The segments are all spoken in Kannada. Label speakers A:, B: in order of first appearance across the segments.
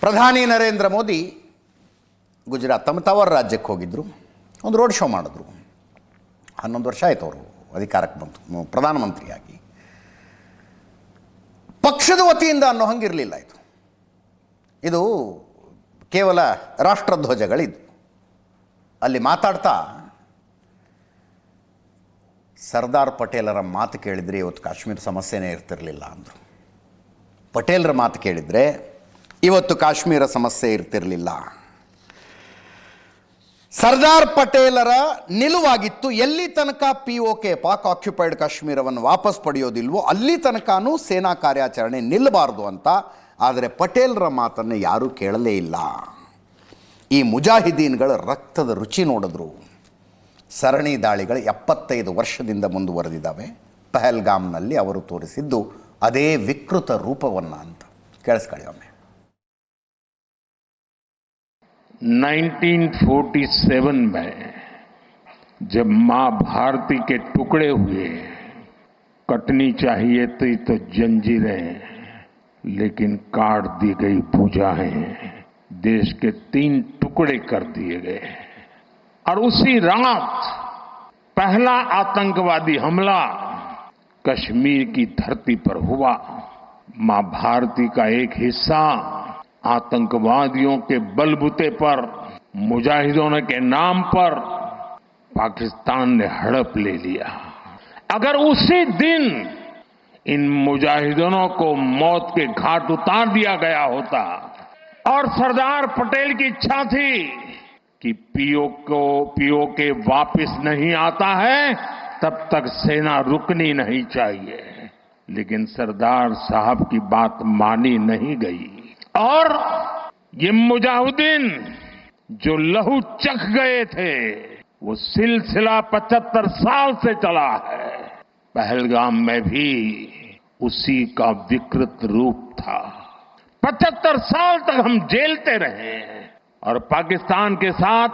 A: ಪ್ರಧಾನಿ ನರೇಂದ್ರ ಮೋದಿ ಗುಜರಾತ್ ತಮ್ಮ ತವರ ರಾಜ್ಯಕ್ಕೆ ಹೋಗಿದ್ದರು ಒಂದು ರೋಡ್ ಶೋ ಮಾಡಿದ್ರು. ಹನ್ನೊಂದು ವರ್ಷ ಆಯಿತು ಅವರು ಅಧಿಕಾರಕ್ಕೆ ಬಂತು. ಪ್ರಧಾನಮಂತ್ರಿಯಾಗಿ. ಪಕ್ಷದ ವತಿಯಿಂದ ಅನ್ನೋ ಹಂಗಿರಲಿಲ್ಲ ಇದು. ಇದು ಕೇವಲ ರಾಷ್ಟ್ರಧ್ವಜಗಳಿದ್ದು. ಅಲ್ಲಿ ಮಾತಾಡ್ತಾ ಸರ್ದಾರ್ ಪಟೇಲರ ಮಾತು ಕೇಳಿದರೆ ಇವತ್ತು ಕಾಶ್ಮೀರ ಸಮಸ್ಯೆನೇ ಇರ್ತಿರಲಿಲ್ಲ ಅಂದರು. ಪಟೇಲರ ಮಾತು ಕೇಳಿದರೆ ಇವತ್ತು ಕಾಶ್ಮೀರ ಸಮಸ್ಯೆ ಇರ್ತಿರಲಿಲ್ಲ. ಸರ್ದಾರ್ ಪಟೇಲರ ನಿಲುವಾಗಿತ್ತು. ಎಲ್ಲಿ ತನಕ P O K Pak occupied ಕಾಶ್ಮೀರವನ್ನು ವಾಪಸ್ ಪಡೆಯೋದಿಲ್ವೋ ಅಲ್ಲಿ ತನಕನೂ ಸೇನಾ ಕಾರ್ಯಾಚರಣೆ ನಿಲ್ಲಬಾರದು ಅಂತ. ಆದರೆ ಪಟೇಲರ ಮಾತನ್ನು ಯಾರೂ ಕೇಳಲೇ ಇಲ್ಲ. ಈ ಮುಜಾಹಿದೀನ್ಗಳ ರಕ್ತದ ರುಚಿ ನೋಡಿದ್ರು. ಸರಣಿ ದಾಳಿಗಳು ಎಪ್ಪತ್ತೈದು ವರ್ಷದಿಂದ ಮುಂದುವರೆದಿದ್ದಾವೆ. ಪಹಲ್ಗಾಮ್ನಲ್ಲಿ ಅವರು ತೋರಿಸಿದ್ದು ಅದೇ ವಿಕೃತ ರೂಪವನ್ನು ಅಂತ. ಕೇಳಿಸ್ಕೊಳ್ಳಿ ಒಮ್ಮೆ.
B: 1947 में जब माँ भारती के टुकड़े हुए, कटनी चाहिए थी तो जंजीरें, लेकिन काट दी गई भुजाएँ देश के तीन टुकड़े कर दिए गए। और उसी रात पहला आतंकवादी हमला कश्मीर की धरती पर हुआ। माँ भारती का एक हिस्सा आतंकवादियों के बलबूते पर, मुजाहिदों के नाम पर पाकिस्तान ने हड़प ले लिया। अगर उसी दिन इन मुजाहिदों को मौत के घाट उतार दिया गया होता और सरदार पटेल की इच्छा थी कि पीओ को, पीओ के वापस नहीं आता है, तब तक सेना रुकनी नहीं चाहिए। लेकिन सरदार साहब की बात मानी नहीं गई। और ये मुजाहिदीन जो लहू चख गए थे, वो सिलसिला पचहत्तर साल से चला है। पहलगाम में भी उसी का विकृत रूप था। पचहत्तर साल तक हम जेलते रहे और पाकिस्तान के साथ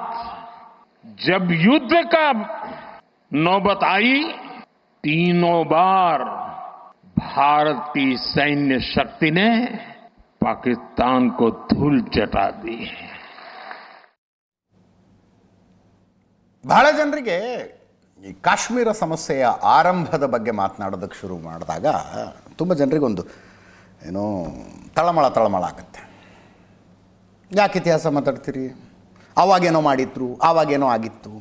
B: जब युद्ध का नौबत आई, तीनों बार भारत की सैन्य शक्ति ने पाकिस्तान को धूल चटा दी
A: ಬಹಳ ಜನರಿಗೆ ಈ ಕಾಶ್ಮೀರ ಸಮಸ್ಯೆಯ ಆರಂಭದ ಬಗ್ಗೆ ಮಾತನಾಡೋದಕ್ಕೆ ಶುರು ಮಾಡಿದಾಗ ತುಂಬ ಜನರಿಗೊಂದು ಏನೋ ತಳಮಳ ತಳಮಳ ಆಗುತ್ತೆ ಯಾಕೆ ಇತಿಹಾಸ ಮಾತಾಡ್ತೀರಿ ಅವಾಗೇನೋ ಮಾಡಿದ್ರು ಆವಾಗೇನೋ ಆಗಿತ್ತು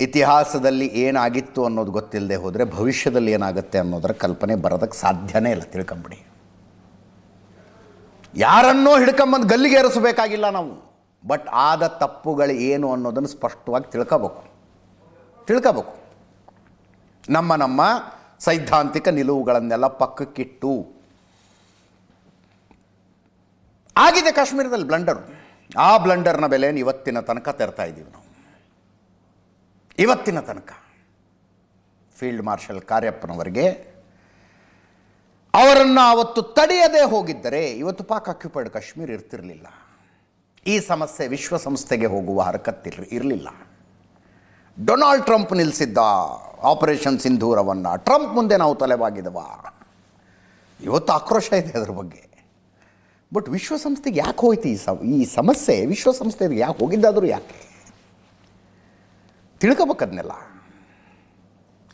A: ಇತಿಹಾಸದಲ್ಲಿ ಏನಾಗಿತ್ತು ಅನ್ನೋದು ಗೊತ್ತಿಲ್ಲದೆ ಹೋದರೆ ಭವಿಷ್ಯದಲ್ಲಿ ಏನಾಗುತ್ತೆ ಅನ್ನೋದರ ಕಲ್ಪನೆ ಬರೋದಕ್ಕೆ ಸಾಧ್ಯನೇ ಇಲ್ಲ ತಿಳ್ಕೊಂಬಿಡಿ ಯಾರನ್ನೋ ಹಿಡ್ಕೊಂಬಂದು ಗಲ್ಲಿಗೆ ಏರಿಸಬೇಕಾಗಿಲ್ಲ ನಾವು. ಬಟ್ ಆದ ತಪ್ಪುಗಳು ಏನು ಅನ್ನೋದನ್ನು ಸ್ಪಷ್ಟವಾಗಿ ತಿಳ್ಕೋಬೇಕು. ತಿಳ್ಕೋಬೇಕು. ನಮ್ಮ ನಮ್ಮ ಸೈದ್ಧಾಂತಿಕ ನಿಲುವುಗಳನ್ನೆಲ್ಲ ಪಕ್ಕಕ್ಕಿಟ್ಟು. ಆಗಿದೆ ಕಾಶ್ಮೀರದಲ್ಲಿ ಬ್ಲಂಡರು. ಆ ಬ್ಲಂಡರ್ನ ಬೆಲೆಯನ್ನು ಇವತ್ತಿನ ತನಕ ತರ್ತಾ ಇದ್ದೀವಿ ನಾವು. ಇವತ್ತಿನ ತನಕ. ಫೀಲ್ಡ್ ಮಾರ್ಷಲ್ ಕಾರ್ಯಪ್ಪನವರಿಗೆ ಅವರನ್ನು ಅವತ್ತು ತಡೆಯದೇ ಹೋಗಿದ್ದರೆ ಇವತ್ತು ಪಾಕ್ ಆಕ್ಯುಪೈಡ್ ಕಾಶ್ಮೀರ್ ಇರ್ತಿರಲಿಲ್ಲ. ಈ ಸಮಸ್ಯೆ ವಿಶ್ವಸಂಸ್ಥೆಗೆ ಹೋಗುವ ಹರಕತ್ತಿರ್, ಇರಲಿಲ್ಲ. ಡೊನಾಲ್ಡ್ ಟ್ರಂಪ್ ನಿಲ್ಲಿಸಿದ್ದ ಆಪರೇಷನ್ ಸಿಂಧೂರವನ್ನು ಟ್ರಂಪ್ ಮುಂದೆ ನಾವು ತಲೆಬಾಗಿದವ. ಇವತ್ತು ಆಕ್ರೋಶ ಇದೆ ಅದರ ಬಗ್ಗೆ. ಬಟ್ ವಿಶ್ವಸಂಸ್ಥೆಗೆ ಯಾಕೆ ಹೋಯ್ತು ಈ ಸ, ಈ ಸಮಸ್ಯೆ? ವಿಶ್ವಸಂಸ್ಥೆಗೆ ಯಾಕೆ ಹೋಗಿದ್ದಾದರೂ ಯಾಕೆ? ತಿಳ್ಕೊಬೇಕದನ್ನೆಲ್ಲ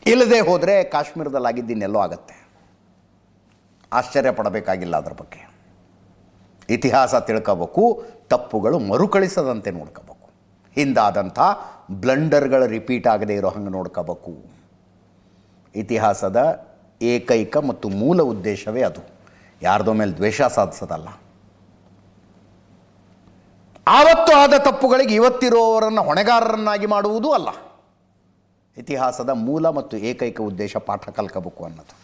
A: ಇಲ್ಲದೆ ಹೋದರೆ ಕಾಶ್ಮೀರದಲ್ಲಿ ಆಗಿದ್ದಿನ್ನೆಲ್ಲೋ ಆಗತ್ತೆ. ಆಶ್ಚರ್ಯ ಪಡಬೇಕಾಗಿಲ್ಲ ಅದರ ಬಗ್ಗೆ. ಇತಿಹಾಸ ತಿಳ್ಕೋಬೇಕು, ತಪ್ಪುಗಳು ಮರುಕಳಿಸದಂತೆ ನೋಡ್ಕೋಬೇಕು. ಹಿಂದಾದಂಥ ಬ್ಲಂಡರ್ಗಳು ರಿಪೀಟ್ ಆಗದೆ ಇರೋ ಹಂಗೆ ನೋಡ್ಕೋಬೇಕು. ಇತಿಹಾಸದ ಏಕೈಕ ಮತ್ತು ಮೂಲ ಉದ್ದೇಶವೇ ಅದು. ಯಾರ್ದೋ ಮೇಲೆ ದ್ವೇಷ ಸಾಧಿಸೋದಲ್ಲ. ಆವತ್ತು ಆದ ತಪ್ಪುಗಳಿಗೆ ಇವತ್ತಿರುವವರನ್ನು ಹೊಣೆಗಾರರನ್ನಾಗಿ ಮಾಡುವುದೂ ಅಲ್ಲ. ಇತಿಹಾಸದ ಮೂಲ ಮತ್ತು ಏಕೈಕ ಉದ್ದೇಶ ಪಾಠ ಕಲ್ಕೋಬೇಕು ಅನ್ನೋದು.